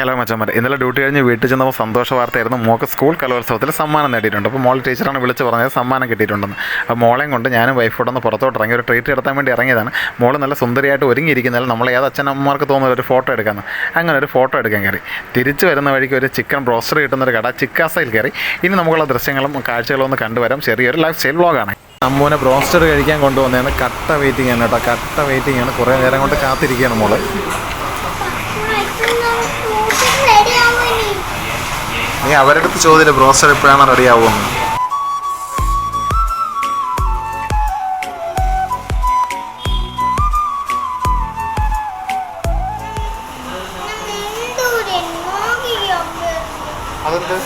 Hello മച്ചന്മാർ ഇന്നലെ duty കഴിഞ്ഞ് വീട്ടിൽ ചെന്നപ്പോൾ സന്തോഷ വാർത്തയായിരുന്നു. മോൾക്ക് സ്കൂൾ കലോത്സവത്തിൽ സമ്മാനം നേടിയിട്ടുണ്ട്. അപ്പോൾ മോൾ ടീച്ചറാണ് വിളിച്ച് പറഞ്ഞത് സമ്മാനം കിട്ടിയിട്ടുണ്ടെന്ന്. അപ്പോൾ മോളെയും കൊണ്ട് ഞാനും വൈഫോടൊന്ന് പുറത്തോട്ട് ഇറങ്ങി ഒരു ട്രീറ്റ് എടുത്താൻ വേണ്ടി ഇറങ്ങിയതാണ്. മോൾ നല്ല സുന്ദരിയായിട്ട് ഒരുങ്ങിയിരിക്കുന്നതിൽ നമ്മൾ ഏത് അച്ഛനമ്മമാർക്ക് തോന്നുന്ന ഒരു ഫോട്ടോ എടുക്കാമെന്ന്. അങ്ങനെ ഒരു ഫോട്ടോ എടുക്കാൻ കയറി. തിരിച്ചു വരുന്ന വഴിക്ക് ഒരു ചിക്കൻ ബ്രോസ്റ്റർ കിട്ടുന്ന ഒരു കട ചിക്കാസയിൽ കയറി. ഇനി നമുക്കുള്ള ദൃശ്യങ്ങളും കാഴ്ചകളും ഒന്ന് കണ്ടുവരാം ചെറിയൊരു ലൈഫ് സ്റ്റൈൽ വ്ളോഗാണ്. അമ്മൂനെ ബ്രോസ്റ്റർ കഴിക്കാൻ കൊണ്ടുവന്നതാണ് കട്ട വെയിറ്റിംഗ് ആണ് കേട്ടോ. കട്ട വെയിറ്റിംഗ് ആണ്. കുറേ നേരം കൊണ്ട് കാത്തിരിക്കുകയാണ് മോൾ. നീ അവരടുത്ത് ചോദ്യം ബ്രോസ്റ്റർ എപ്പോഴാണ് റെഡി ആവുമെന്ന് അതെന്ത്?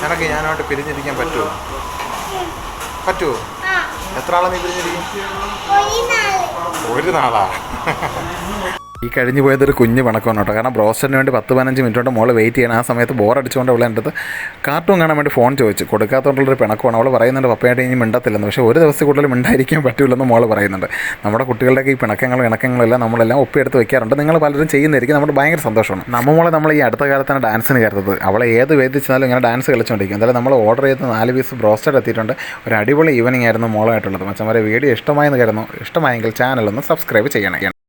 നിനക്ക് ഞാനായിട്ട് പിരിഞ്ഞിരിക്കാൻ പറ്റുമോ പറ്റുമോ എത്ര ആളെ നീ പിരിഞ്ഞിരിക്കും ഒരു നാളാ? ഈ കഴിഞ്ഞു പോയത് ഒരു കുഞ്ഞ് പണക്കമാണ് കേട്ടോ. കാരണം ബ്രോസ്റ്ററിന് വേണ്ടി പത്ത് പതിനഞ്ച് മിനിറ്റ് കൊണ്ട് മോൾ വെയിറ്റ് ചെയ്യണം. ആ സമയത്ത് ബോർ അടിച്ചുകൊണ്ട് അവളെ എന്റെ അടുത്ത് കാർട്ടൂൺ കാണാൻ വേണ്ടി ഫോൺ ചോദിച്ചു. കൊടുക്കാത്തതുകൊണ്ടുള്ളൊരു പിണക്കമാണ്. അവൾ പറയുന്നുണ്ട് പപ്പയായിട്ട് ഇനി മിണ്ടത്തില്ലെന്ന്. പക്ഷേ ഒരു ദിവസം കൂടുതൽ മിണ്ടായിരിക്കാൻ പറ്റില്ലെന്ന് മോൾ പറയുന്നുണ്ട്. നമ്മുടെ കുട്ടികളുടെയൊക്കെ ഈ പിണക്കങ്ങളും ഇണക്കങ്ങളെല്ലാം നമ്മളെല്ലാം ഒപ്പിയെടുത്ത് വെക്കാറുണ്ട്. നിങ്ങൾ പലരും ചെയ്യുന്നതായിരിക്കും. നമ്മുടെ ഭയങ്കര സന്തോഷമാണ്. നമ്മ മോളെ നമ്മൾ ഈ അടുത്ത കാലത്താണ് ഡാൻസിന് കയറുന്നത്. അവളെ ഏത് വേദിച്ചാലും ഇങ്ങനെ ഡാൻസ് കളിച്ചുകൊണ്ടിരിക്കും എന്തായാലും നമ്മൾ ഓർഡർ ചെയ്ത് നാല് പീസ് ബ്രോസ്റ്റഡ് എത്തിയിട്ടുണ്ട്. ഒരു അടിപൊളി ഈവനിങ് ആയിരുന്നു മോളായിട്ടുള്ളത് മച്ചന്മാരെ വീഡിയോ ഇഷ്ടമായെന്ന് കരുതുന്നു. ഇഷ്ടമായെങ്കിൽ ചാനൽ ഒന്ന് സബ്സ്ക്രൈബ് ചെയ്യണേ.